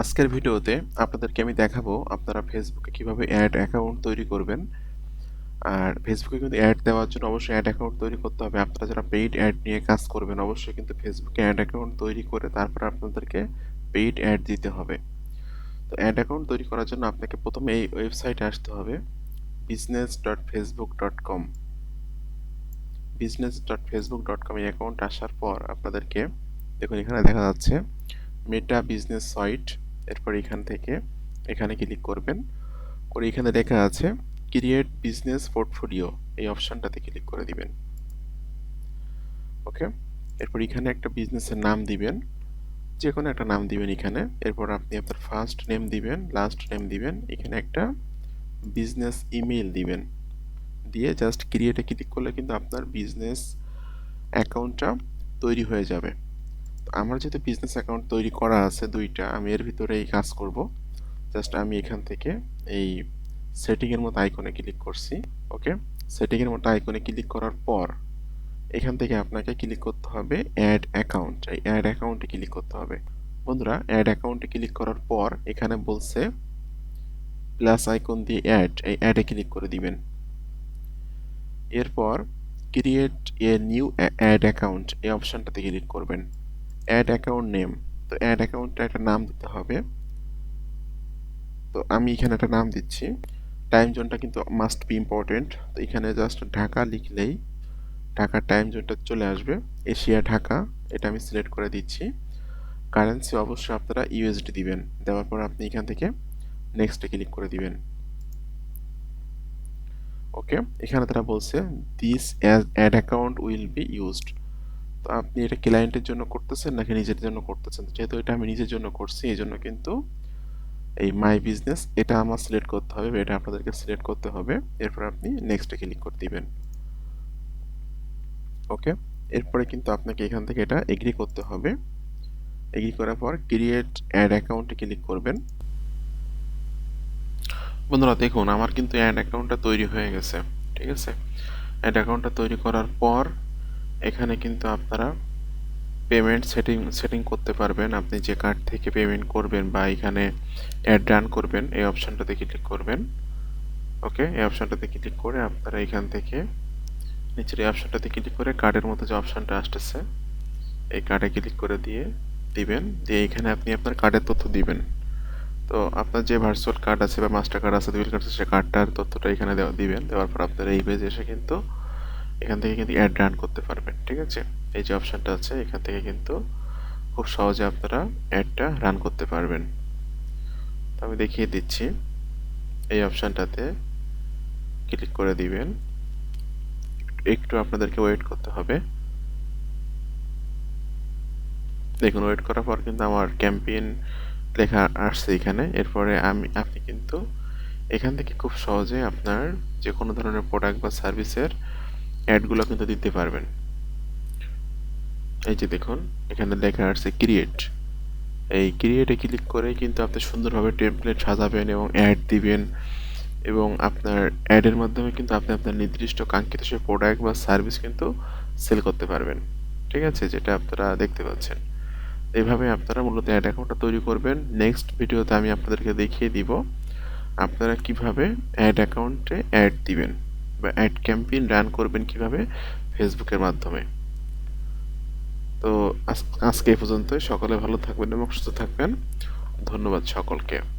আজকের ভিডিওতে আপনাদেরকে আমি দেখাবো আপনারা ফেসবুকে কীভাবে অ্যাড অ্যাকাউন্ট তৈরি করবেন। আর ফেসবুকে কিন্তু অ্যাড দেওয়ার জন্য অবশ্যই অ্যাড অ্যাকাউন্ট তৈরি করতে হবে। আপনারা যারা পেইড অ্যাড নিয়ে কাজ করবেন, অবশ্যই কিন্তু ফেসবুকে অ্যাড অ্যাকাউন্ট তৈরি করে তারপর আপনাদেরকে পেইড অ্যাড দিতে হবে। তো অ্যাড অ্যাকাউন্ট তৈরি করার জন্য আপনাকে প্রথমে এই ওয়েবসাইটে আসতে হবে business dot Facebook dot com business dot Facebook dot com এই অ্যাকাউন্ট আসার পর আপনাদেরকে, দেখুন এখানে দেখা যাচ্ছে মেটা বিজনেস সাইট এরপর এখান থেকে এখানে ক্লিক করবেন। করে এখানে লেখা আছে ক্রিয়েট বিজনেস পোর্টফোলিও এই অপশানটাতে ক্লিক করে দিবেন। ওকে এরপর এখানে একটা বিজনেসের নাম দিবেন। যে কোনো একটা নাম দিবেন এখানে। এরপর আপনি আপনার ফার্স্ট নেম দিবেন লাস্ট নেম দিবেন। এখানে একটা বিজনেস ইমেল দিবেন। দিয়ে জাস্ট ক্রিয়েটে ক্লিক করলে কিন্তু আপনার বিজনেস অ্যাকাউন্টটা তৈরি হয়ে যাবে। আমার যেহেতু বিজনেস অ্যাকাউন্ট তৈরি করা আছে দুইটা, আমি এর ভিতরে এই কাজ করব। জাস্ট আমি এখান থেকে এই সেটিংয়ের মতো আইকনে ক্লিক করছি ওকে সেটিংয়ের মতো আইকনে ক্লিক করার পর এখান থেকে আপনাকে ক্লিক করতে হবে অ্যাড অ্যাকাউন্ট এই অ্যাড অ্যাকাউন্টে ক্লিক করতে হবে। বন্ধুরা অ্যাড অ্যাকাউন্টে ক্লিক করার পর এখানে বলছে প্লাস আইকন দিয়ে অ্যাড এই অ্যাডে ক্লিক করে দিবেন। এরপর create a new add account এই অপশানটাতে ক্লিক করবেন। অ্যাড অ্যাকাউন্ট নেম তো অ্যাড অ্যাকাউন্টটা একটা নাম দিতে হবে। তো আমি এখানে একটা নাম দিচ্ছি। টাইম জোনটা কিন্তু মাস্ট বি ইম্পর্টেন্ট তো এখানে জাস্ট ঢাকা লিখলেই ঢাকার টাইম জোনটা চলে আসবে। এশিয়া ঢাকা এটা আমি সিলেক্ট করে দিচ্ছি। কারেন্সি অবশ্যই আপনারা ইউএসডি দিবেন। দেওয়ার পর আপনি এখান থেকে নেক্সটে ক্লিক করে দিবেন। ওকে এখানে তারা বলছে this add account will be used আপনি এটা ক্লায়েন্টের জন্য করতেছেন নাকি নিজের জন্য করতেছেন? যেহেতু এটা আমি নিজের জন্য করছি এই জন্য কিন্তু এই মাই বিজনেস এটা আমার সিলেক্ট করতে হবে এটা আপনাদেরকে সিলেক্ট করতে হবে। এরপর আপনি নেক্সটে ক্লিক করে দিবেন। ওকে এরপরে কিন্তু আপনাকে এখান থেকে এটা এগ্রি করতে হবে। এগ্রি করার পর ক্রিয়েট অ্যাড অ্যাকাউন্টে ক্লিক করবেন। বন্ধুরা, দেখুন, আমার কিন্তু অ্যাড অ্যাকাউন্টটা তৈরি হয়ে গেছে। ঠিক আছে? অ্যাড অ্যাকাউন্টটা তৈরি করার পর এখানে কিন্তু আপনারা পেমেন্ট সেটিং সেটিং করতে পারবেন। আপনি যে কার্ড থেকে পেমেন্ট করবেন বা এখানে অ্যাড রান করবেন, এই অপশানটাতে ক্লিক করবেন। ওকে এই অপশানটাতে ক্লিক করে আপনারা এখান থেকে নিচের এই অপশানটাতে ক্লিক করে কার্ডের মতো যে অপশানটা আসতেছে, এই কার্ডে ক্লিক করে দিয়ে দিবেন। দিয়ে এখানে আপনি আপনার কার্ডের তথ্য দিবেন। তো আপনার যে ভার্চুয়াল কার্ড আছে বা মাস্টার কার্ড আছে ডেবিট কার্ড আছে, সে কার্ডটার তথ্যটা এখানে দেওয়া, দিবেন। দেওয়ার পর আপনার এই পেজে এসে কিন্তু এখান থেকে কিন্তু অ্যাড রান করতে পারবেন, ঠিক আছে? এই যে অপশানটা আছে, এখান থেকে কিন্তু খুব সহজে আপনারা অ্যাডটা রান করতে পারবেন। তো আমি দেখিয়ে দিচ্ছি, এই অপশানটাতে ক্লিক করে দিবেন। একটু আপনাদেরকে ওয়েট করতে হবে। দেখুন ওয়েট করার পর কিন্তু আমার ক্যাম্পেইন লেখা আসছে এখানে। এরপরে আমি, আপনি কিন্তু এখান থেকে খুব সহজে আপনার যে কোনো ধরনের প্রোডাক্ট বা সার্ভিসের অ্যাডগুলো কিন্তু দিতে পারবেন। এই যে দেখুন, এখানে লেখা আছে ক্রিয়েট এই ক্রিয়েটে ক্লিক করে কিন্তু আপনি সুন্দরভাবে টেমপ্লেট সাজাবেন এবং অ্যাড দিবেন এবং আপনার অ্যাডের মাধ্যমে কিন্তু আপনি আপনার নির্দিষ্ট কাঙ্ক্ষিত সে প্রোডাক্ট বা সার্ভিস কিন্তু সেল করতে পারবেন। ঠিক আছে? যেটা আপনারা দেখতে পাচ্ছেন। এইভাবে আপনারা মূলত অ্যাড অ্যাকাউন্টটা তৈরি করবেন। নেক্সট ভিডিওতে আমি আপনাদেরকে দেখিয়ে দিব আপনারা কীভাবে অ্যাড অ্যাকাউন্টে অ্যাড দিবেন। বা অ্যাড ক্যাম্পেইন রান করবেন কীভাবে? ফেসবুকের মাধ্যমে। তো আজকে এই পর্যন্তই। সকলে ভালো থাকবেন এবং সুস্থ থাকবেন। ধন্যবাদ সকলকে।